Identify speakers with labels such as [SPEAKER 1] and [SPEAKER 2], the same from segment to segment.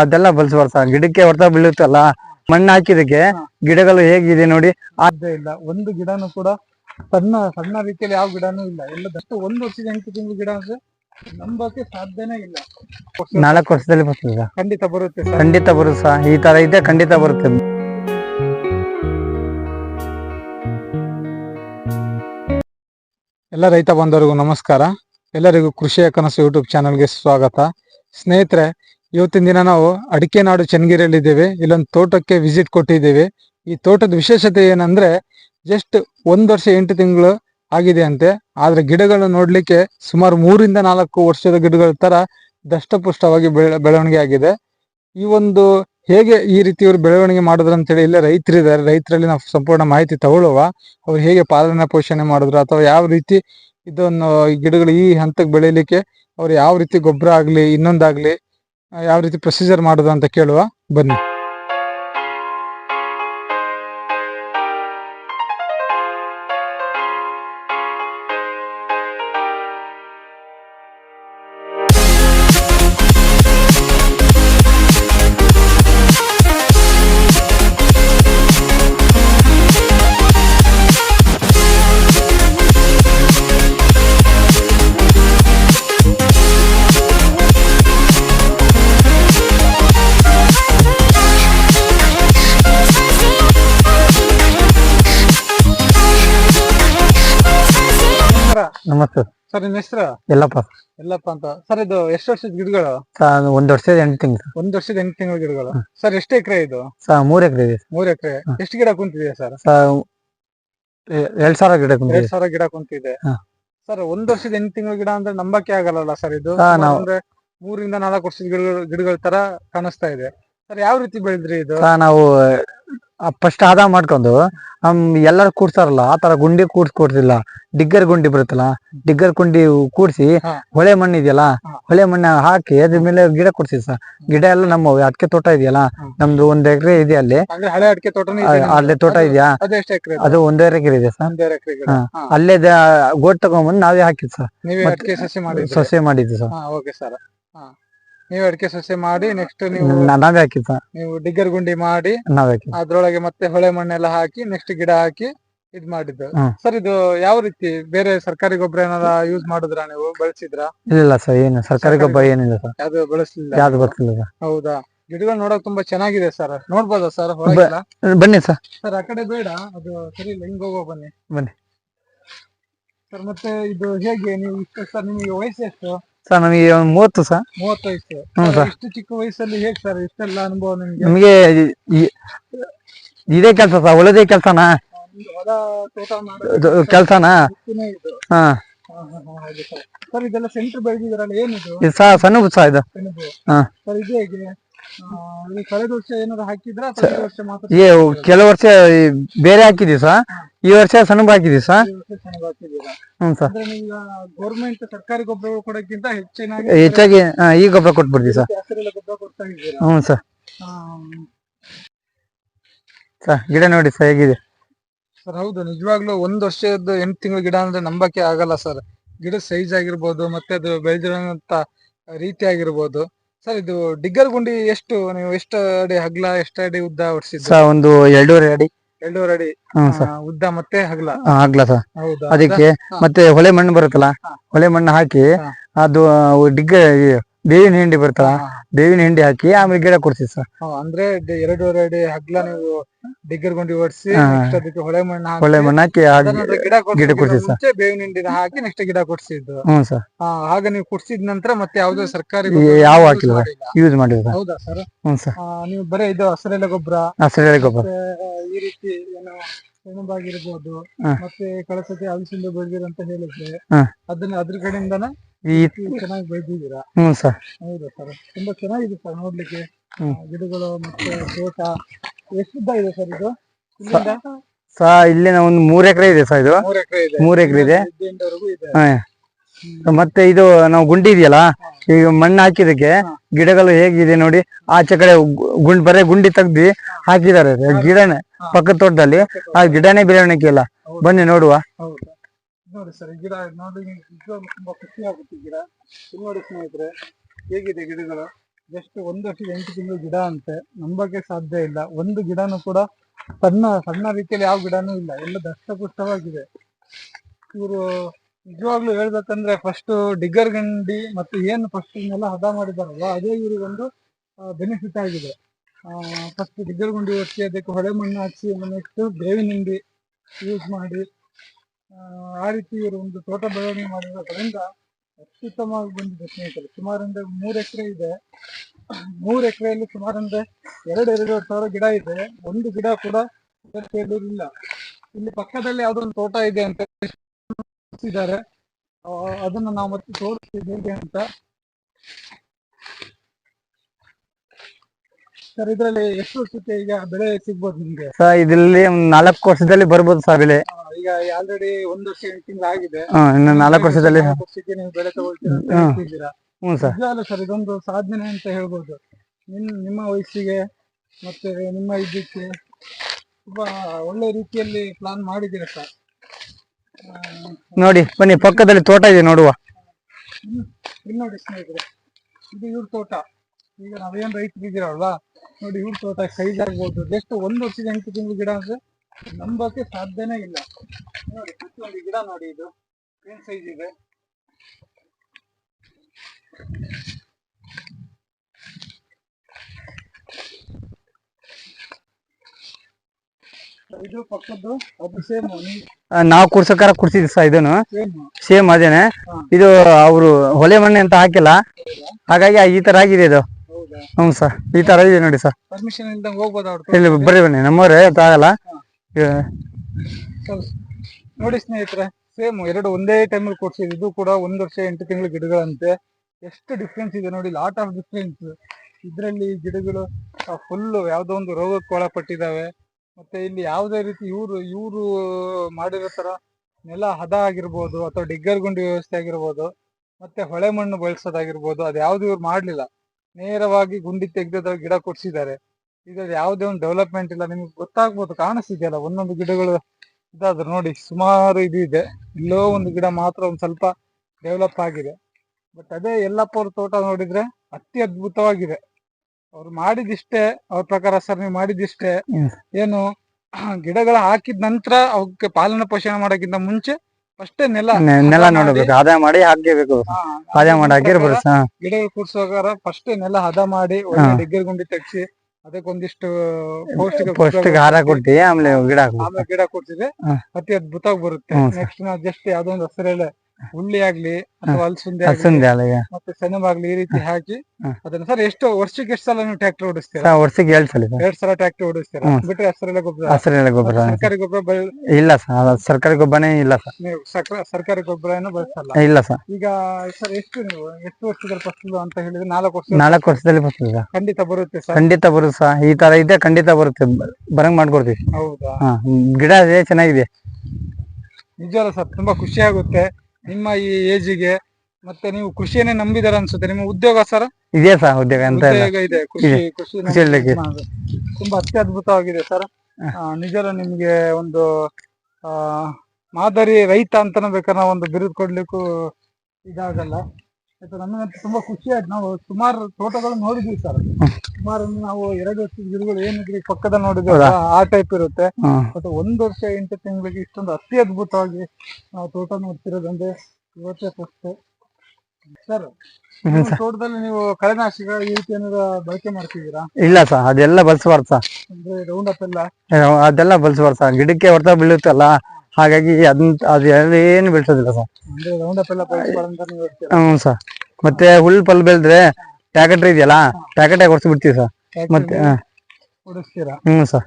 [SPEAKER 1] ಅದೆಲ್ಲ ಬಳಸ್ಬಾರ್ದು ಸರ್. ಗಿಡಕ್ಕೆ ಹೊರತಾ ಬೀಳುತ್ತಲ್ಲ ಮಣ್ಣು ಹಾಕಿದಕ್ಕೆ ಗಿಡಗಳು ಹೇಗಿದೆ ನೋಡಿ. ಆ
[SPEAKER 2] ಇಲ್ಲ ಒಂದು ಗಿಡನೂ ಕೂಡ ಸಣ್ಣ ಸಣ್ಣ ರೀತಿಯಲ್ಲಿ ಯಾವ ಗಿಡನೂ ಇಲ್ಲ. ಎಲ್ಲ ದಷ್ಟು ಒಂದು ವರ್ಷದ ಎಂಟು ತಿಂಗಳು ಗಿಡ ಅಂದ್ರೆ ನಂಬಕ್ಕೆ ಸಾಧ್ಯನೇ ಇಲ್ಲ.
[SPEAKER 1] ನಾಲ್ಕು ವರ್ಷದಲ್ಲಿ ಬರ್ತದೆ
[SPEAKER 2] ಖಂಡಿತ ಬರುತ್ತೆ
[SPEAKER 1] ಖಂಡಿತ ಬರುತ್ತೆ ಸರ್. ಈ ತರ ಇದೆ ಖಂಡಿತ ಬರುತ್ತೆ.
[SPEAKER 2] ಎಲ್ಲ ರೈತ ಬಂದವರಿಗೂ ನಮಸ್ಕಾರ. ಎಲ್ಲರಿಗೂ ಕೃಷಿಯ ಕನಸು ಯೂಟ್ಯೂಬ್ ಚಾನಲ್ಗೆ ಸ್ವಾಗತ. ಸ್ನೇಹಿತರೆ ಇವತ್ತಿನ ದಿನ ನಾವು ಅಡಿಕೆ ನಾಡು ಚನ್ನಗಿರಿಯಲ್ಲಿದ್ದೇವೆ ಇಲ್ಲೊಂದು ತೋಟಕ್ಕೆ ವಿಸಿಟ್ ಕೊಟ್ಟಿದ್ದೇವೆ. ಈ ತೋಟದ ವಿಶೇಷತೆ ಏನಂದ್ರೆ ಜಸ್ಟ್ ಒಂದು ವರ್ಷ ಎಂಟು ತಿಂಗಳು ಆಗಿದೆ ಅಂತೆ. ಆದ್ರೆ ಗಿಡಗಳನ್ನು ನೋಡ್ಲಿಕ್ಕೆ ಸುಮಾರು ಮೂರಿಂದ ನಾಲ್ಕು ವರ್ಷದ ಗಿಡಗಳ ತರ ದಷ್ಟಪುಷ್ಟವಾಗಿ ಬೆಳ, ಬೆಳವಣಿಗೆ ಆಗಿದೆ. ಈ ಒಂದು ಹೇಗೆ ಈ ರೀತಿ ಇವರು ಬೆಳವಣಿಗೆ ಮಾಡಿದ್ರು ಅಂತೇಳಿ ಇಲ್ಲೇ ರೈತರಿದ್ದಾರೆ. ರೈತರಲ್ಲಿ ನಾವು ಸಂಪೂರ್ಣ ಮಾಹಿತಿ ತಗೊಳ್ಳುವ, ಅವ್ರು ಹೇಗೆ ಪಾಲನೆ ಪೋಷಣೆ ಮಾಡಿದ್ರು ಅಥವಾ ಯಾವ ರೀತಿ ಇದನ್ನು ಗಿಡಗಳು ಈ ಹಂತಕ್ಕೆ ಬೆಳೀಲಿಕ್ಕೆ ಅವ್ರು ಯಾವ ರೀತಿ ಗೊಬ್ಬರ ಆಗ್ಲಿ, ಇನ್ನೊಂದಾಗ್ಲಿ ಯಾವ ರೀತಿ ಪ್ರೊಸೀಜರ್ ಮಾಡೋದು ಅಂತ ಕೇಳುವ ಬನ್ನಿ.
[SPEAKER 1] ನಮಸ್ತೆ.
[SPEAKER 2] ಸರ್ ನಿಮ್ಮ ಹೆಸರು?
[SPEAKER 1] ಎಲ್ಲಪ್ಪ.
[SPEAKER 2] ಎಲ್ಲಪ್ಪ ಅಂತ. ಸರ್ ಇದು ಎಷ್ಟು ವರ್ಷದ ಗಿಡಗಳು?
[SPEAKER 1] ಸರ್ ಒಂದ್ ವರ್ಷದ ಎಂಟು ತಿಂಗಳು
[SPEAKER 2] ಒಂದ್ ವರ್ಷದ ಎಂಟು ತಿಂಗಳ ಗಿಡಗಳು. ಸರ್ ಎಷ್ಟು ಎಕರೆ ಇದು?
[SPEAKER 1] ಸರ್ ಮೂರ್ ಎಕರೆ ಇದೆ.
[SPEAKER 2] ಮೂರ್ ಎಕರೆ. ಎಷ್ಟು ಗಿಡ ಕುಂತಿದೆ ಸರ್?
[SPEAKER 1] ಸರ್ ಎರಡ್ ಸಾವಿರ ಗಿಡ ಕುಂತಿದೆ.
[SPEAKER 2] ಎರಡ್ ಸಾವಿರ ಗಿಡ ಕುಂತಿದೆ. ಸರ್ ಒಂದ್ ವರ್ಷದ ಎಂಟು ತಿಂಗಳ ಗಿಡ ಅಂದ್ರೆ ನಂಬಕ್ಕೆ ಆಗಲ್ಲ ಸರ್ ಇದು? ಅಂದ್ರೆ ಮೂರಿಂದ ನಾಲ್ಕು ವರ್ಷದ ಗಿಡಗಳು ಗಿಡಗಳ ತರ ಕಾಣಿಸ್ತಾ ಇದೆ. ಸರ್ ಯಾವ ರೀತಿ ಬೆಳೆದ್ರಿ ಇದು?
[SPEAKER 1] ಸರ್ ನಾವು ಫಸ್ಟ್ ಆದ ಮಾಡ್ಕೊಂಡು ನಮ್ ಎಲ್ಲರೂ ಕೂಡ್ಸಾರಲ್ಲ ಆ ತರ ಗುಂಡಿ ಕೂಡ್ಸ್ ಕೊಡ್ತಿಲ್ಲ ಡಿಗ್ಗರ್ ಗುಂಡಿ ಬರುತ್ತಲ್ಲ ಡಿಗ್ಗರ್ ಗುಂಡಿ ಕೂಡ್ಸಿ ಹೊಳೆ ಮಣ್ಣು ಇದೆಯಲ್ಲ ಹೊಳೆ ಮಣ್ಣ ಹಾಕಿ ಅದ್ರ ಮೇಲೆ ಗಿಡ ಕೊಡ್ಸಿ ಸರ್ ಗಿಡ ಎಲ್ಲ ನಮ್ಮ ಅಡಿಕೆ ತೋಟ ಇದೆಯಲ್ಲ ನಮ್ದು ಒಂದ್ ಎಕರೆ ಇದೆ ಅಲ್ಲಿ.
[SPEAKER 2] ಹಳೆ ಅಡಿಕೆ ಇದೆ
[SPEAKER 1] ಅಲ್ಲೇ ತೋಟ ಇದೆಯಾ?
[SPEAKER 2] ಅದು ಒಂದೇ ಎಕರೆ
[SPEAKER 1] ಅದು ಒಂದೂವರೆ ಎಕರೆ ಇದೆ ಸರ್. ಅಲ್ಲೇ ಗೋಟ್ ತಗೊಂಡ್ಬಂದು ನಾವೇ ಹಾಕಿದ್ ಸರ್
[SPEAKER 2] ಸಸಿ
[SPEAKER 1] ಮಾಡಿದ್ವಿ ಸರ್
[SPEAKER 2] ನೀವೇ ಅಡಿಕೆ ಸಸಿ ಮಾಡಿ ನೆಕ್ಸ್ಟ್ ನೀವು
[SPEAKER 1] ನಾವೇ ಹಾಕಿದ್ ಸರ್
[SPEAKER 2] ನೀವು ಡಿಗ್ಗರ್ ಗುಂಡಿ ಮಾಡಿ
[SPEAKER 1] ನಾವೇ
[SPEAKER 2] ಅದ್ರೊಳಗೆ ಮತ್ತೆ ಹೊಳೆ ಮಣ್ಣೆಲ್ಲ ಹಾಕಿ ನೆಕ್ಸ್ಟ್ ಗಿಡ ಹಾಕಿ ಇದ್ ಮಾಡಿದ್ದು. ಸರ್ ಇದು ಯಾವ ರೀತಿ ಬೇರೆ ಸರ್ಕಾರಿ ಗೊಬ್ಬರ ಏನಾರ ಯೂಸ್ ಮಾಡಿದ್ರ ನೀವು? ಬಳಸಿದ್ರ?
[SPEAKER 1] ಇಲ್ಲ ಸರ್ ಏನು ಸರ್ಕಾರಿ ಗೊಬ್ಬರ ಏನಿಲ್ಲ ಸರ್
[SPEAKER 2] ಯಾವ್ದು ಬಳಸಲಿಲ್ಲ?
[SPEAKER 1] ಯಾವ್ದು ಬರ್ತಿಲ್ಲ
[SPEAKER 2] ಹೌದಾ? ಗಿಡಗಳು ನೋಡಕ್ ತುಂಬಾ ಚೆನ್ನಾಗಿದೆ ಸರ್ ನೋಡ್ಬೋದಾ ಸರ್ ಹೊರಗೆಲ್ಲ?
[SPEAKER 1] ಬನ್ನಿ ಸರ್
[SPEAKER 2] ಸರ್ ಆ ಕಡೆ ಬೇಡ. ಅದು ಸರಿ ಇಲ್ಲ ಹಿಂಗ್ ಹೋಗೋ ಬನ್ನಿ.
[SPEAKER 1] ಬನ್ನಿ.
[SPEAKER 2] ಸರ್ ಮತ್ತೆ ಇದು ಹೇಗೆ ನೀವು ಇಷ್ಟು ಸರ್ ನಿಮಗೆ ವಯಸ್ಸು ಎಷ್ಟು?
[SPEAKER 1] ಸರ್ ನಮಗೆ ಒಂದು ಮೂವತ್ತು ಸರ್.
[SPEAKER 2] ಮೂವತ್ತು ವಯಸ್ಸು
[SPEAKER 1] ಹ್ಮ್
[SPEAKER 2] ಸರ್,
[SPEAKER 1] ಸರ್.
[SPEAKER 2] ಇಷ್ಟು ಚಿಕ್ಕ ವಯಸ್ಸಲ್ಲಿ ಹೇಗೆ ಸರ್ ಇಷ್ಟೆಲ್ಲ ಅನುಭವ ನಿಮ್ಗೆ?
[SPEAKER 1] ನಮಗೆ ಇದೇ ಕೆಲಸ ಸರ್ ಒಳ್ಳೇದೇ ಕೆಲಸನಾ?
[SPEAKER 2] ಒಂದು ಹೊಲ ತೋಟ ಮಾಡೋ
[SPEAKER 1] ಕೆಲಸನಾ?
[SPEAKER 2] ವೃತ್ತಿನೇ ಇದು.
[SPEAKER 1] ಹಾ.
[SPEAKER 2] ಹಾ, ಹಾ, ಹಾ, ಹೌದು ಸರ್. ಸರ್ ಇದೆಲ್ಲ ಸೆಂಟ್ರ್ ಬೆಳೆದಿದ್ರಲ್ಲ ಏನಿದು?
[SPEAKER 1] ಇದು ಸಹ ಸಣ್ಣ ಬುತ್ಸ ಇದು.
[SPEAKER 2] ಸೆಣಬು
[SPEAKER 1] ಹಾ.
[SPEAKER 2] ಸರ್ ಇದು ಹೇಗೆ? ಆ, ಇದು ಕಳೆದ ವರ್ಷ ಏನಾದ್ರು ಹಾಕಿದ್ರ? ಅಥವಾ ಈ ವರ್ಷ ಮಾತ್ರ
[SPEAKER 1] ಈ ಕೆಲವು ವರ್ಷ ಈ ಬೇರೆ ಹಾಕಿದೀವಿ ಸರ್ ಈ ವರ್ಷ ಸಣ್ಣ ಹಾಕಿದೀವಿ ಸರ್. ಹ್ಞೂ ಸರ್
[SPEAKER 2] ಗೌರ್ಮೆಂಟ್ ಸರ್ಕಾರಿ ಗೊಬ್ಬರ ಕೊಡೋಕ್ಕಿಂತ ಹೆಚ್ಚಿನಾಗಿ
[SPEAKER 1] ಹೆಚ್ಚಾಗಿ ಹಾ, ಈ ಗೊಬ್ಬರ ಕೊಟ್ಬಿಡ್ತೀವಿ ಸರ್.
[SPEAKER 2] ಹಸಿರೆಲೆ ಗೊಬ್ಬರ ಕೊಡ್ತಾ ಇದ್ದೀರಾ?
[SPEAKER 1] ಹ್ಞೂ ಸರ್.
[SPEAKER 2] ಆ,
[SPEAKER 1] ಸರ್ ಗಿಡ ನೋಡಿ ಸರ್ ಹೇಗಿದೆ?
[SPEAKER 2] ಸರ್ ಹೌದು ನಿಜವಾಗ್ಲೂ ಒಂದ್ ವರ್ಷದ ಎಂಟು ತಿಂಗಳ ಗಿಡ ಅಂದ್ರೆ ನಂಬಕ್ಕೆ ಆಗಲ್ಲ ಸರ್. ಗಿಡ ಸೈಜ್ ಆಗಿರ್ಬೋದು ಮತ್ತೆ ಅದು ಬೆಳೆದಿರೋಂತ ರೀತಿ ಆಗಿರ್ಬೋದು ಸರ್ ಇದು ಡಿಗ್ಗರ್ ಗುಂಡಿ ಎಷ್ಟು ನೀವು ಎಷ್ಟು ಅಡಿ ಹಗ್ಲ ಎಷ್ಟು ಅಡಿ ಉದ್ದ ಹೊಡ್ಸಿದ್ದು
[SPEAKER 1] ಸರ್ ಒಂದು ಎರಡೂವರೆ ಅಡಿ.
[SPEAKER 2] ಎರಡೂವರೆ ಅಡಿ ಆ, ಉದ್ದ ಮತ್ತೆ ಹಗ್ಲ.
[SPEAKER 1] ಹಾ, ಆಗ್ಲಾ ಸರ್.
[SPEAKER 2] ಹೌದಾ?
[SPEAKER 1] ಅದಕ್ಕೆ ಮತ್ತೆ ಹೊಳೆ ಮಣ್ಣು ಬರುತ್ತಲ್ಲ ಹೊಳೆ ಮಣ್ಣು ಹಾಕಿ
[SPEAKER 2] ಹಾ.
[SPEAKER 1] ಅದು ಡಿಗ್ಗ ಬೇವಿನ ಹಿಂಡಿ
[SPEAKER 2] ಬರ್ತಾ
[SPEAKER 1] ಬೇವಿನ ಹಿಂಡಿ ಹಾಕಿ ಆಮೇಲೆ ಗಿಡ ಕೊಡ್ತೀವಿ ಸರ್.
[SPEAKER 2] ಅಂದ್ರೆ ಎರಡೂವರೆ ಅಡಿ ಹಗ್ಲ ನೀವು ಡಿಗ್ಗರ್ ಗುಂಡಿ ನೆಕ್ಸ್ಟ್ ಅದಕ್ಕೆ ಹೊಳೆ ಮಣ್ಣು
[SPEAKER 1] ಹೊಳೆ ಮಣ್ಣು ಹಾಕಿ
[SPEAKER 2] ಗಿಡ
[SPEAKER 1] ಗಿಡ ಸರ್.
[SPEAKER 2] ಬೇವಿನ ಹಿಂಡಿನ ಹಾಕಿ ನೆಕ್ಸ್ಟ್ ಗಿಡ ಕೊಡ್ಸಿದ್ದು.
[SPEAKER 1] ಹ್ಞೂ ಸರ್.
[SPEAKER 2] ಆಗ ನೀವು ಕೊಡ್ಸಿದ ನಂತರ ಮತ್ತೆ ಯಾವ್ದೋ ಸರ್ಕಾರಿ
[SPEAKER 1] ಯಾವ ಹಾಕಿಲ್ಲ?
[SPEAKER 2] ಮಾಡಿಲ್ಲ.
[SPEAKER 1] ಯೂಸ್ ಮಾಡಿದ್ರ
[SPEAKER 2] ಹೌದಾ ಸರ್?
[SPEAKER 1] ಹ್ಞೂ ಸರ್.
[SPEAKER 2] ನೀವು ಬರೀ ಇದು ಹಸಿರೆಲೆ ಗೊಬ್ಬರ
[SPEAKER 1] ಹಸಿರೆಲೆ ಗೊಬ್ಬರ.
[SPEAKER 2] ಈ ರೀತಿ ಏನು ಸೆಣಬಾಗಿರ್ಬೋದು ಮತ್ತೆ ಕಳಸತಿ ಅಲಸಿಂದ ಬೆಳೆದಿರಂತ ಹೇಳಿದ್ರೆ. ಅದನ್ನ ಅದ್ರ ಕಡೆಯಿಂದನೇ
[SPEAKER 1] ಈ
[SPEAKER 2] ಚೆನ್ನಾಗಿ ಬೆಳೆದಿದ್ದೀರಾ?
[SPEAKER 1] ಹ್ಞೂ ಸರ್.
[SPEAKER 2] ಹೌದಾ ಸರ್? ತುಂಬಾ ಚೆನ್ನಾಗಿದೆ ಸರ್ ನೋಡ್ಲಿಕ್ಕೆ.
[SPEAKER 1] ಹ್ಮ್.
[SPEAKER 2] ಆ, ಗಿಡಗಳು ಮತ್ತೆ ತೋಟ. ಎಷ್ಟು ಇದೆ ಸರ್ ಇದು? ಇಲ್ಲಿಂದ?
[SPEAKER 1] ಸಾ ಇಲ್ಲಿ ಒಂದು ಮೂರ್ ಎಕರೆ ಇದೆ ಸರ್ ಇದು.
[SPEAKER 2] ಮೂರ್ ಎಕರೆ ಇದೆ.
[SPEAKER 1] ಮೂರ್ ಎಕರೆ ಇದೆ.
[SPEAKER 2] ಇಲ್ಲಿಂದವರೆಗೂ ಇದೆ.
[SPEAKER 1] ಹಾ. ಮತ್ತೆ ಇದು ನಾವು ಗುಂಡಿ ಇದೆಯಲ್ಲ ಈಗ ಮಣ್ಣು ಹಾಕಿದಕ್ಕೆ ಗಿಡಗಳು ಹೇಗಿದೆ ನೋಡಿ ಆಚೆ ಕಡೆ ಗು- ಗುಂಡ್ ಬರೇ ಗುಂಡಿ ತೆಗ್ದಿ ಹಾಕಿದ್ದಾರೆ. ಗಿಡನೇ ಪಕ್ಕದ ತೋಟದಲ್ಲಿ. ಆ ಗಿಡನೇ ಬೆಳವಣಿಗೆ ಇಲ್ಲ. ಬನ್ನಿ ನೋಡುವ.
[SPEAKER 2] ಹೌದಾ. ನೋಡಿ ಸರ್ ಗಿಡ ನೋಡಿ ನಿಜವಾಗ್ಲೂ ತುಂಬಾ ಖುಷಿ ಆಗುತ್ತೆ ಗಿಡ. ನೋಡಿ ಸ್ನೇಹಿತರೆ, ಹೇಗಿದೆ ಗಿಡಗಳು? ಜಸ್ಟ್ ಒಂದು ವರ್ಷದ ಎಂಟು ತಿಂಗಳು ಗಿಡ ಅಂತೆ. ನಂಬಕ್ಕೆ ಸಾಧ್ಯ ಇಲ್ಲ. ಒಂದು ಗಿಡನೂ ಕೂಡ ಸಣ್ಣ ಸಣ್ಣ ರೀತಿಯಲ್ಲಿ ಯಾವ ಗಿಡನೂ ಇಲ್ಲ. ಎಲ್ಲ ದಷ್ಟಪುಷ್ಟವಾಗಿದೆ. ಇವರು ನಿಜವಾಗ್ಲೂ ಹೇಳ್ಬೇಕಂದ್ರೆ ಫಸ್ಟ್ ಡಿಗ್ಗರ್ ಗಂಡಿ ಮತ್ತು ಏನು ಫಸ್ಟ್ ಇನ್ನೆಲ್ಲ ಹದ ಮಾಡಿದಾರಲ್ಲ, ಅದೇ ಇವ್ರಿಗೊಂದು ಬೆನಿಫಿಟ್ ಆಗಿದೆ. ಫಸ್ಟ್ ಡಿಗ್ಗರ್ ಗುಂಡಿ ಒತ್ತಿ ಅದಕ್ಕೆ ಹೊಳೆ ಮಣ್ಣು ಹಾಕಿ ನೆಕ್ಸ್ಟ್ ಬೇವಿನ ಹಿಂಡಿ ಯೂಸ್ ಮಾಡಿ ಆ, ರೀತಿ ಇವರು ಒಂದು ತೋಟ ಬೆಳವಣಿಗೆ ಮಾಡಿರೋದ್ರಿಂದ ಅತ್ಯುತ್ತಮವಾಗಿ ಬಂದಿದೆ ಸ್ನೇಹಿತರೆ. ಸುಮಾರು ಅಂದ್ರೆ ಮೂರು ಎಕರೆ ಇದೆ. ಮೂರು ಎಕರೆಯಲ್ಲಿ ಸುಮಾರು ಅಂದ್ರೆ ಎರಡು ಎರಡೂವರೆ ಸಾವಿರ ಗಿಡ ಇದೆ. ಒಂದು ಗಿಡ ಕೂಡ ಇಲ್ಲ ಇಲ್ಲಿ ಪಕ್ಕದಲ್ಲಿ ಯಾವ್ದೋ ಒಂದು ತೋಟ ಇದೆ ಅಂತ ಅದನ್ನ ನಾವು ಮತ್ತೆ ತೋರಿಸ್ತೀವಿ ಅಂತ. ಸರ್ ಇದರಲ್ಲಿ ಎಷ್ಟು ವರ್ಷಕ್ಕೆ ಈಗ ಬೆಳೆ ಸಿಗ್ಬೋದು ನಿಮ್ಗೆ?
[SPEAKER 1] ಸರ್ ಇದರಲ್ಲಿ ಒಂದ್ ನಾಲ್ಕು ವರ್ಷದಲ್ಲಿ ಬರ್ಬೋದು ಸರ್ ಬೆಲೆ.
[SPEAKER 2] ಆ, ಈಗ ಆಲ್ರೆಡಿ ಒಂದು ವರ್ಷ ಎಂಟು ತಿಂಗಳು ಆಗಿದೆ
[SPEAKER 1] ಇನ್ನು ನಾಲ್ಕು ವರ್ಷದಲ್ಲಿ
[SPEAKER 2] ನಾಲ್ಕು ವರ್ಷಕ್ಕೆ ನೀವು ಬೆಳೆ ತಗೊಳ್ತೀರಾ ಅಂತ
[SPEAKER 1] ಹ್ಮ್.
[SPEAKER 2] ಹೇಳ್ತಿದ್ದೀರಾ?
[SPEAKER 1] ಹ್ಞೂ ಸರ್
[SPEAKER 2] ನಿಜ ಅಲ್ಲ ಸರ್ ಇದೊಂದು ಸಾಧನೆ ಅಂತ ಹೇಳ್ಬೋದು. ನಿಮ್ ನಿಮ್ಮ ವಯಸ್ಸಿಗೆ ಮತ್ತೆ ನಿಮ್ಮ ಇದಕ್ಕೆ ತುಂಬಾ ಒಳ್ಳೆ ರೀತಿಯಲ್ಲಿ ಪ್ಲಾನ್ ಮಾಡಿದ್ದೀರಾ ಸರ್
[SPEAKER 1] ನೋಡಿ ಬನ್ನಿ ಪಕ್ಕದಲ್ಲಿ ತೋಟ ಇದೆ ನೋಡುವ.
[SPEAKER 2] ಇಲ್ಲಿ ನೋಡಿ ಸ್ನೇಹಿತರೆ ಇದು ಇವ್ರ ತೋಟ. ಈಗ ನಾವೇನ್ ರೈತರು ಇದ್ದೀರಲ್ವಾ ನೋಡಿ ಇವ್ರ ತೋಟ ಸೈಜ್ ಆಗ್ಬೋದು. ಜಸ್ಟ್ ಒಂದು ವರ್ಷದ ಎಂಟು ತಿಂಗಳು ಗಿಡ ಅಂದ್ರೆ ನಂಬಕ್ಕೆ ಸಾಧ್ಯನೇ ಇಲ್ಲ. ನೋಡಿ ನೋಡಿ ಗಿಡ ನೋಡಿ ಇದು. ಏನ್ ಸೈಜ್ ಇದೆ. ಇದು ಪಕ್ಕದ್ದು ಅದು ಸೇಮ್
[SPEAKER 1] ನಾವು ಕುಡ್ಸಕ್ಕಾರ ಕುಡ್ಸಿದ್ವಿ ಸರ್ ಇದನ್ನು.
[SPEAKER 2] ಸೇಮ್
[SPEAKER 1] ಅದೇನೆ. ಇದು ಅವರು ಹೊಲೆ ಮಣ್ಣೆ ಅಂತ ಹಾಕಿಲ್ಲ. ಹಾಗಾಗಿ ಈ ತರ ಆಗಿದೆ ಇದು. ಹ್ಞೂ ಸರ್ ಈ ತರ ಇದೆ ನೋಡಿ ಸರ್.
[SPEAKER 2] ಪರ್ಮಿಷನ್ ಇಲ್ದಂಗ ಹೋಗ್ಬೋದು ಅವ್ರ?
[SPEAKER 1] ಇಲ್ಲಿ ಬರ್ರಿ ಬನ್ನಿ ನಮ್ಮವ್ರೆ
[SPEAKER 2] ಸ್ವಲ್ಪ ನೋಡಿ ಸ್ನೇಹಿತರೆ ಸೇಮ್ ಎರಡು ಒಂದೇ ಟೈಮಲ್ಲಿ ಕೊಡ್ಸಿದ್ದು. ಇದು ಕೂಡ ಒಂದ್ ವರ್ಷ ಎಂಟು ತಿಂಗಳು ಗಿಡಗಳಂತೆ. ಎಷ್ಟು ಡಿಫ್ರೆನ್ಸ್ ಇದೆ ನೋಡಿ ಲಾಟ್ ಆಫ್ ಡಿಫ್ರೆನ್ಸ್ ಇದರಲ್ಲಿ ಗಿಡಗಳು ಫುಲ್ ಯಾವುದೋ ಒಂದು ರೋಗಕ್ಕೆ ಒಳಪಟ್ಟಿದಾವೆ ಮತ್ತೆ ಇಲ್ಲಿ ಯಾವುದೇ ರೀತಿ ಇವರು ಇವರು ಮಾಡಿರೋ ತರ ನೆಲ ಹದ ಆಗಿರ್ಬೋದು ಅಥವಾ ಡಿಗ್ಗರ್ ಗುಂಡಿ ವ್ಯವಸ್ಥೆ ಆಗಿರ್ಬೋದು ಮತ್ತೆ ಹೊಳೆ ಮಣ್ಣು ಬಳಸೋದಾಗಿರ್ಬೋದು ಅದು ಯಾವ್ದು ಇವ್ರು ಮಾಡ್ಲಿಲ್ಲ. ನೇರವಾಗಿ ಗುಂಡಿ ತೆಗೆದ ಗಿಡ ಕೊಡ್ಸಿದ್ದಾರೆ. ಇದ್ರಲ್ಲಿ ಯಾವುದೇ ಒಂದು ಡೆವಲಪ್ಮೆಂಟ್ ಇಲ್ಲ. ನಿಮ್ಗೆ ಗೊತ್ತಾಗ್ಬೋದು ಕಾಣಿಸ್ತಿದೆಯಲ್ಲ? ಒಂದೊಂದು ಗಿಡಗಳು ಇದಾದ್ರು ನೋಡಿ ಸುಮಾರು ಇದು ಇದೆ. ಇಲ್ಲೋ ಒಂದು ಗಿಡ ಮಾತ್ರ ಒಂದ್ ಸ್ವಲ್ಪ ಡೆವಲಪ್ ಆಗಿದೆ. ಬಟ್ ಅದೇ ಯಲ್ಲಪ್ಪ ಅವ್ರ ತೋಟ ನೋಡಿದ್ರೆ ಅತಿ ಅದ್ಭುತವಾಗಿದೆ. ಅವ್ರು ಮಾಡಿದಿಷ್ಟೇ ಅವ್ರ ಪ್ರಕಾರ ಸರ್ ನೀವು ಮಾಡಿದಿಷ್ಟೇ. ಏನು ಗಿಡಗಳ ಹಾಕಿದ ನಂತರ ಅವಕ್ಕೆ ಪಾಲನೆ ಪೋಷಣೆ ಮಾಡೋಕ್ಕಿಂತ ಮುಂಚೆ ಅಷ್ಟೇ ನೆಲ.
[SPEAKER 1] ನೆಲ
[SPEAKER 2] ಹದ ಮಾಡಿ,
[SPEAKER 1] ನೋಡ್ಬೇಕು ಹದ ಮಾಡಿ ಹಾಕ್ಬೇಕು ಹಾಕಿರ್ಬೋದು
[SPEAKER 2] ಗಿಡಗಳು ಕೂಡ್ಸೋಕಾರ ಫಸ್ಟ್ ನೆಲ ಹದ ಮಾಡಿ. ಡಿಗ್ಗರ್ ಗುಂಡಿ ತೆಗ್ಸಿ ಅದಕ್ಕೊಂದಿಷ್ಟು ಪೌಷ್ಟಿಕ
[SPEAKER 1] ಪೌಷ್ಟಿಕ ಆಹಾರ
[SPEAKER 2] ಕೊಟ್ಟು
[SPEAKER 1] ಆಮೇಲೆ ಗಿಡ ಹಾಕ್ಬೇಕು.
[SPEAKER 2] ಗಿಡ ಕೊಡ್ತಿದ್ರೆ ಅತಿ ಅದ್ಭುತವಾಗಿ ಬರುತ್ತೆ. ನೆಕ್ಸ್ಟ್ ನಾವು ಜಸ್ಟ್ ಯಾವ್ದೊಂದು ಹಸಿರೆಲೆ ಹುಳ್ಳಿ ಆಗ್ಲಿ ಅಥವಾ ಅಲ್ಸುಂದೆ ಆಗ್ಲಿ ಮತ್ತೆ ಈ ರೀತಿ ಹಾಕಿ ಅದನ್ನ ಸರ್ ಎಷ್ಟು ವರ್ಷಕ್ಕೆ ಎಷ್ಟು ಸಲ ನೀವು ಟ್ರ್ಯಾಕ್ಟರ್ ಓಡಿಸ್ತೀರಾ?
[SPEAKER 1] ವರ್ಷಕ್ಕೆ ಎರಡ್ ಸಲ
[SPEAKER 2] ಎರಡ್ ಸಲ ಟ್ರ್ಯಾಕ್ಟರ್ ಓಡಿಸ್ತೀರಾ?
[SPEAKER 1] ಬಿಟ್ಟರೆ
[SPEAKER 2] ಬಿಟ್ರೆ ಹಸಿರೆಲೆ ಗೊಬ್ಬರ?
[SPEAKER 1] ಗೊಬ್ಬರ
[SPEAKER 2] ಸರ್ಕಾರಿ ಗೊಬ್ಬರ
[SPEAKER 1] ಇಲ್ಲ ಸರ್ ಸರ್ಕಾರಿ ಗೊಬ್ಬರನೇ ಇಲ್ಲ ಸರ್.
[SPEAKER 2] ನೀವು ಸರ್ಕಾರಿ ಗೊಬ್ಬರ ಏನು ಬಳಸಲ್ಲ
[SPEAKER 1] ಇಲ್ಲ ಸರ್.
[SPEAKER 2] ಈಗ ಸರ್ ಎಷ್ಟು ನೀವು ಎಷ್ಟು ವರ್ಷದಲ್ಲಿ ಫಸಲು ಅಂತ ಹೇಳಿದ್ರೆ ನಾಲ್ಕು ವರ್ಷ
[SPEAKER 1] ನಾಲ್ಕು ವರ್ಷದಲ್ಲಿ ಫಸಲು ಸರ್.
[SPEAKER 2] ಖಂಡಿತ ಬರುತ್ತೆ ಸರ್.
[SPEAKER 1] ಖಂಡಿತ ಬರುತ್ತೆ ಸರ್. ಈ ತರ ಇದೆ ಖಂಡಿತ ಬರುತ್ತೆ. ಬರಂಗ್ ಮಾಡ್ಕೊಡ್ತೀವಿ.
[SPEAKER 2] ಹೌದಾ?
[SPEAKER 1] ಗಿಡ ಅದೇ ಚೆನ್ನಾಗಿದೆ.
[SPEAKER 2] ನಿಜವಲ್ಲ ಸರ್ ತುಂಬಾ ಖುಷಿ ಆಗುತ್ತೆ. ನಿಮ್ಮ ಈ ಏಜಿಗೆ ಮತ್ತೆ ನೀವು ಕೃಷಿಯನ್ನೇ ನಂಬಿದಾರ ಅನ್ಸುತ್ತೆ. ನಿಮ್ಮ ಉದ್ಯೋಗ ಸರ್?
[SPEAKER 1] ಇದೆ ಸರ್ ಉದ್ಯೋಗ ಅಂತ ಇಲ್ಲ
[SPEAKER 2] ಉದ್ಯೋಗ ಇದೆ? ಕೃಷಿ. ಮಾಡೋದು. ತುಂಬಾ ಅತ್ಯದ್ಭುತವಾಗಿದೆ ಸರ್. ನಿಜವಲ್ಲ ನಿಮ್ಗೆ ಒಂದು ಆ ಮಾದರಿ ರೈತ ಅಂತ ಬೇಕಾದ್ರೆ ನಾವು ಒಂದು ಬಿರುದು ಕೊಡ್ಲಿಕ್ಕೂ ಇದಾಗಲ್ಲ. ಆಯ್ತು? ನಮಗಂತೂ ತುಂಬಾ ಖುಷಿ ಆಯ್ತು ನಾವು ಸುಮಾರು ತೋಟಗಳು ನೋಡಿದ್ವಿ ಸರ್. ಸುಮಾರು ನಾವು ಎರಡು ವರ್ಷದ ಗಿಡಗಳು ಏನಿದ್ರೆ ಪಕ್ಕದ ನೋಡಿದ್ರೆ ಆ ಟೈಪ್ ಇರುತ್ತೆ.
[SPEAKER 1] ಬಟ್
[SPEAKER 2] ಮತ್ತೆ ಒಂದು ವರ್ಷ ಎಂಟು ತಿಂಗಳಿಗೆ ಇಷ್ಟೊಂದು ಅತಿ ಅದ್ಭುತವಾಗಿ ನಾವು ತೋಟ ನೋಡ್ತಿರೋದಂದ್ರೆ ಇವತ್ತೇ ಫಸ್ಟ್ ಸರ್. ತೋಟದಲ್ಲಿ ನೀವು ಕಳೆನಾಶಕ ಈ ರೀತಿ ಏನಾದ್ರು ಬಳಕೆ ಮಾಡ್ತಿದ್ದೀರಾ?
[SPEAKER 1] ಇಲ್ಲ ಸರ್ ಅದೆಲ್ಲ ಬಳಸಬಾರ್ದು ಸರ್.
[SPEAKER 2] ಅಂದ್ರೆ ರೌಂಡ್ ಅಪ್ ಎಲ್ಲ?
[SPEAKER 1] ಅದೆಲ್ಲ ಬಳಸಬಾರ್ದು ಸರ್. ಗಿಡಕ್ಕೆ ಹೊಡೆತ ಬೀಳುತ್ತಲ್ಲ ಹಾಗಾಗಿ ಅದನ್ನ ಅದು ಏನು ಬೆಳೆಸೋದಿಲ್ಲ ಸರ್.
[SPEAKER 2] ಅಂದ್ರೆ ರೌಂಡ್ ಅಪ್ ಎಲ್ಲ ಬಳಸಬಾರ್ದು ಅಂತ ನೀವು ಹೇಳ್ತೀರಾ?
[SPEAKER 1] ಹ್ಞೂ ಸರ್. ಮತ್ತೆ ಹುಲ್ ಪಲ್ ಬೆಳೆದ್ರೆ ಟ್ಯಾಕೆಟ್ರಿ ಇದೆಯಲ್ಲ? ಟ್ಯಾಕೆಟಾಗಿ ಹೊಡ್ಸಿ ಬಿಡ್ತೀವಿ ಸರ್ ಮತ್ತೆ
[SPEAKER 2] ಹೊಡಿಸ್ತೀರಾ
[SPEAKER 1] ಹ್ಞೂ ಸರ್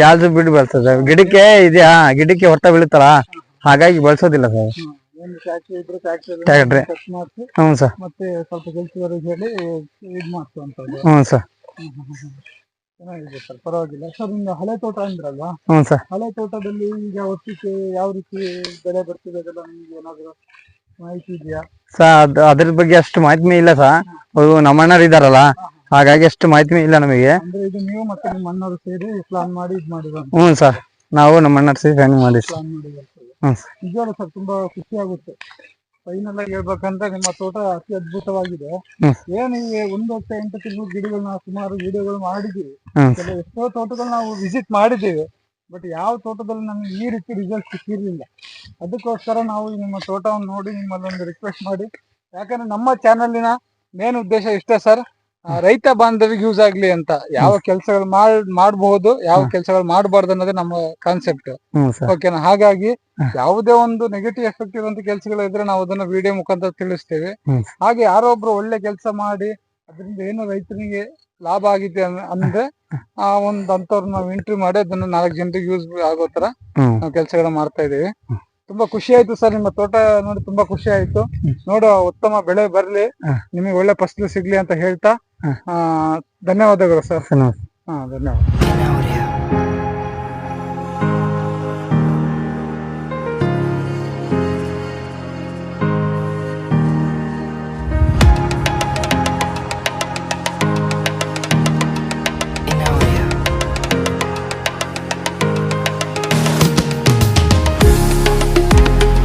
[SPEAKER 2] ಯಾವ್ದು
[SPEAKER 1] ಬಿಡ್ ಬೆಳೆಸ್ತದೆ ಗಿಡಕ್ಕೆ ಇದೆಯಾ ಗಿಡಕ್ಕೆ ಹೊರತಾ ಬೀಳುತ್ತಲ್ಲ? ಹಾಗಾಗಿ ಬಳಸೋದಿಲ್ಲ ಸರ್
[SPEAKER 2] ಏನು ಟ್ಯಾಕ್ಟ್ರಿ
[SPEAKER 1] ಹ್ಞೂ ಸರ್
[SPEAKER 2] ಮತ್ತೆ ಸ್ವಲ್ಪ ಕೆಲಸದವರಿಗೆ ಹೇಳಿ ಇದು ಅಂತ
[SPEAKER 1] ಹ್ಞೂ ಸರ್
[SPEAKER 2] ಚೆನ್ನಾಗಿದೆ ಸರ್ ಪರವಾಗಿಲ್ಲ. ಸರ್ ನಿಮ್ದು ಹಳೆ ತೋಟ ಅಂದ್ರಲ್ವಾ?
[SPEAKER 1] ಹ್ಞೂ ಸರ್
[SPEAKER 2] ಹಳೆ ತೋಟದಲ್ಲಿ ಈಗ ವರ್ಷಕ್ಕೆ ಯಾವ ರೀತಿ ಬೆಳೆ ಬರ್ತಿದೆ ಅದೆಲ್ಲ ನಿಮ್ಗೆ ಏನಾದ್ರು ಮಾಹಿತಿ ಇದೆಯಾ?
[SPEAKER 1] ಸರ್ ಅದು ಅದ್ರ ಬಗ್ಗೆ ಅಷ್ಟು ಮಾಹಿತಿ ಇಲ್ಲ ಸರ್ ನಮ್ಮ ಅಣ್ಣರು ಇದಾರಲ್ಲ ಹಾಗಾಗಿ ಅಷ್ಟು ಮಾಹಿತಿ ಇಲ್ಲ ನಮಗೆ.
[SPEAKER 2] ಅಂದ್ರೆ ಇದು ನೀವು ಮತ್ತೆ ನಿಮ್ಮ ಸೇರಿ ಪ್ಲಾನ್ ಮಾಡಿ ಇದು
[SPEAKER 1] ಹ್ಞೂ ಸರ್ ನಾವು ನಮ್ಮ ಅಣ್ಣರು ಸೇರಿ ಮಾಡಿ.
[SPEAKER 2] ಪ್ಲಾನ್ ಮಾಡಿ
[SPEAKER 1] ಹ್ಞೂ
[SPEAKER 2] ನಿಜವಾಗ್ಲೂ ಸರ್ ತುಂಬಾ ಖುಷಿ ಆಗುತ್ತೆ. ಫೈನಲ್ ಆಗಿ ಹೇಳ್ಬೇಕಂದ್ರೆ ನಿಮ್ಮ ತೋಟ ಅತಿ ಅದ್ಭುತವಾಗಿದೆ.
[SPEAKER 1] ಹ್ಮ್.
[SPEAKER 2] ಏನು ಈ ಒಂದು ವರ್ಷ ಎಂಟು ತಿಂಗಳು ಗಿಡಗಳನ್ನ ಸುಮಾರು ವಿಡಿಯೋಗಳು ಮಾಡಿದೀವಿ
[SPEAKER 1] ಹ್ಮ್.
[SPEAKER 2] ಕೆಲವು ಎಷ್ಟೋ ತೋಟಗಳು ನಾವು ವಿಸಿಟ್ ಮಾಡಿದ್ದೀವಿ. ಬಟ್ ಯಾವ ತೋಟದಲ್ಲಿ ನಮಗೆ ಈ ರೀತಿ ರಿಸಲ್ಟ್ ಸಿಕ್ಕಿರಲಿಲ್ಲ. ಅದಕ್ಕೋಸ್ಕರ ನಾವು ನಿಮ್ಮ ತೋಟವನ್ನು ನೋಡಿ ನಿಮ್ಮಲ್ಲಿ ಒಂದು ರಿಕ್ವೆಸ್ಟ್ ಮಾಡಿ. ಯಾಕಂದ್ರೆ ನಮ್ಮ ಚಾನಲಿನ ಮೇನ್ ಉದ್ದೇಶ ಇಷ್ಟೇ ಸರ್ ರೈತ ಬಾಂಧವಿಗೆ ಯೂಸ್ ಆಗ್ಲಿ ಅಂತ. ಯಾವ ಕೆಲಸಗಳು ಮಾಡ್ ಮಾಡಬಹುದು ಯಾವ ಕೆಲಸಗಳು ಮಾಡಬಾರ್ದು ಅನ್ನೋದೇ ನಮ್ಮ ಕಾನ್ಸೆಪ್ಟ್ ಓಕೆನಾ ಹಾಗಾಗಿ ಯಾವುದೇ ಒಂದು ನೆಗೆಟಿವ್ ಎಫೆಕ್ಟ್ ಇರುವಂತ ಕೆಲಸಗಳು ಇದ್ರೆ ನಾವು ಅದನ್ನ ವಿಡಿಯೋ ಮುಖಾಂತರ ತಿಳಿಸ್ತೇವೆ. ಹಾಗೆ ಯಾರೋ ಒಬ್ರು ಒಳ್ಳೆ ಕೆಲಸ ಮಾಡಿ ಅದರಿಂದ ಏನು ರೈತನಿಗೆ ಲಾಭ ಆಗಿದೆ ಅಂದ್ರೆ ಆ ಒಂದ್ ಅಂತವ್ರ ನಾವು ಎಂಟ್ರಿ ಮಾಡಿ ಅದನ್ನ ನಾಲ್ಕು ಜನರಿಗೆ ಯೂಸ್ ಆಗೋ ತರ ನಾವು ಕೆಲಸಗಳನ್ನ ಮಾಡ್ತಾ ಇದೀವಿ ತುಂಬಾ ಖುಷಿ ಆಯ್ತು ಸರ್ ನಿಮ್ಮ ತೋಟ ನೋಡಿ ತುಂಬಾ ಖುಷಿ ಆಯ್ತು. ನೋಡ ಉತ್ತಮ ಬೆಳೆ ಬರ್ಲಿ. ನಿಮಗೆ ಒಳ್ಳೆ ಫಸಲು ಸಿಗ್ಲಿ ಅಂತ ಹೇಳ್ತಾ ಆ ಧನ್ಯವಾದಗಳು ಸರ್. ಹಾ ಧನ್ಯವಾದ.